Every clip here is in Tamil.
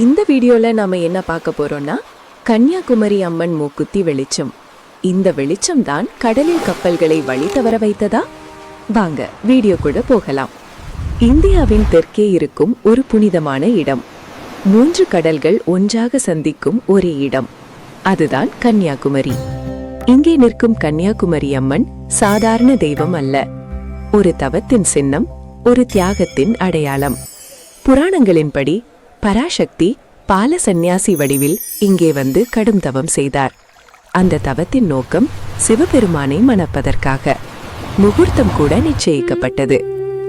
இந்த வீடியோவில் நாம என்ன பார்க்க போறோம்னா கன்னியாகுமரி அம்மன் மூக்குத்தி வெளிச்சம். இந்த வெளிச்சம் தான் கடலில் கப்பல்களை வழி தவற வைத்ததா? வாங்க வீடியோ கூட போகலாம். இந்தியாவின் தெற்கே இருக்கும் ஒரு புனிதமான இடம். மூன்று கடல்கள் ஒன்றாக சந்திக்கும் ஒரே இடம். அதுதான் கன்னியாகுமரி. இங்கே நிற்கும் கன்னியாகுமரி அம்மன் சாதாரண தெய்வம் அல்ல. ஒரு தவத்தின் சின்னம் ஒரு தியாகத்தின் அடையாளம். புராணங்களின்படி பராசக்தி பால சந்நியாசி வடிவில் இங்கே வந்து கடும் தவம் செய்தார். அந்த தவத்தின் நோக்கம் சிவபெருமானை மணப்பதற்காக. முகூர்த்தம் கூட நிச்சயிக்கப்பட்டது.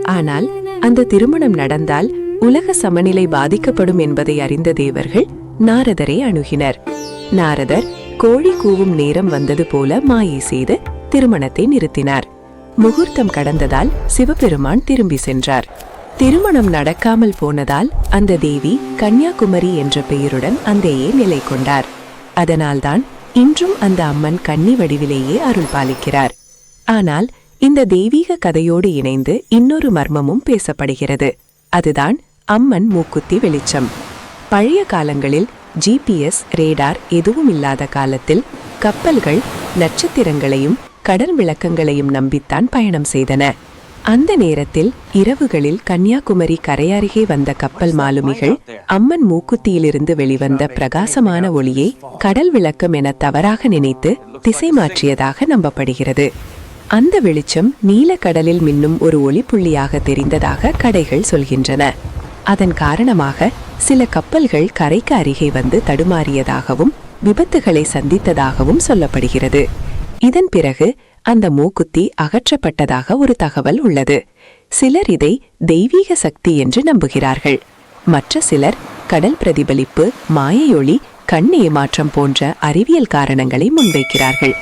ஆனால் அந்த திருமணம் நடந்தால் உலக சமநிலை பாதிக்கப்படும் என்பதை அறிந்த தேவர்கள் நாரதரை அணுகினர். நாரதர் கோழி கூவும் நேரம் வந்தது போல மாயை செய்து திருமணத்தை நிறுத்தினார். முகூர்த்தம் கடந்ததால் சிவபெருமான் திரும்பி சென்றார். திருமணம் நடக்காமல் போனதால் அந்த தேவி கன்னியாகுமரி என்ற பெயருடன் அங்கேயே நிலை கொண்டார். அதனால்தான் இன்றும் அந்த அம்மன் கன்னி வடிவிலேயே அருள் பாலிக்கிறார். ஆனால் இந்த தெய்வீக கதையோடு இணைந்து இன்னொரு மர்மமும் பேசப்படுகிறது. அதுதான் அம்மன் மூக்குத்தி வெளிச்சம். பழைய காலங்களில் ஜிபிஎஸ் ரேடார் எதுவும் இல்லாத காலத்தில் கப்பல்கள் நட்சத்திரங்களையும் கடல் விளக்கங்களையும் நம்பித்தான் பயணம் செய்தன. அந்த நேரத்தில் இரவுகளில் கன்னியாகுமரி கரையருகே வந்த கப்பல் மாலுமிகள் அம்மன் மூக்குத்தியிலிருந்து வெளிவந்த பிரகாசமான ஒளியை கடல் விளக்கம் என தவறாக நினைத்து திசை மாற்றியதாக நம்பப்படுகிறது. அந்த வெளிச்சம் நீலக்கடலில் மின்னும் ஒரு ஒளிப்புள்ளியாக தெரிந்ததாக கடைகள் சொல்கின்றன. அதன் காரணமாக சில கப்பல்கள் கரைக்கு அருகே வந்து தடுமாறியதாகவும் விபத்துகளை சந்தித்ததாகவும் சொல்லப்படுகிறது. இதன் பிறகு அந்த மூக்குத்தி அகற்றப்பட்டதாக ஒரு தகவல் உள்ளது. சிலர் இதை தெய்வீக சக்தி என்று நம்புகிறார்கள். மற்ற சிலர் கடல் பிரதிபலிப்பு மாயையொளி கண் ஏமாற்றம் போன்ற அறிவியல் காரணங்களை முன்வைக்கிறார்கள்.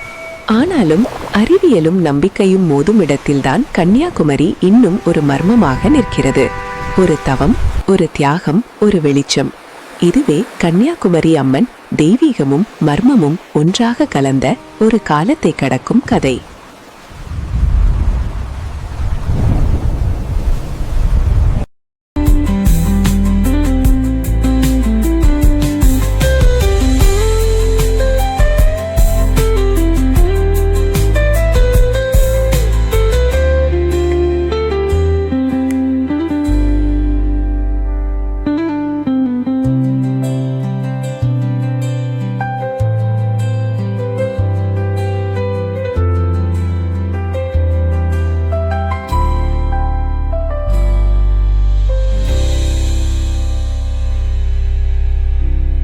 ஆனாலும் அறிவியலும் நம்பிக்கையும் மோதும் இடத்தில்தான் கன்னியாகுமரி இன்னும் ஒரு மர்மமாக நிற்கிறது. ஒரு தவம் ஒரு தியாகம் ஒரு வெளிச்சம். இதுவே கன்னியாகுமரி அம்மன் தெய்வீகமும் மர்மமும் ஒன்றாக கலந்த ஒரு காலத்தை கடக்கும் கதை.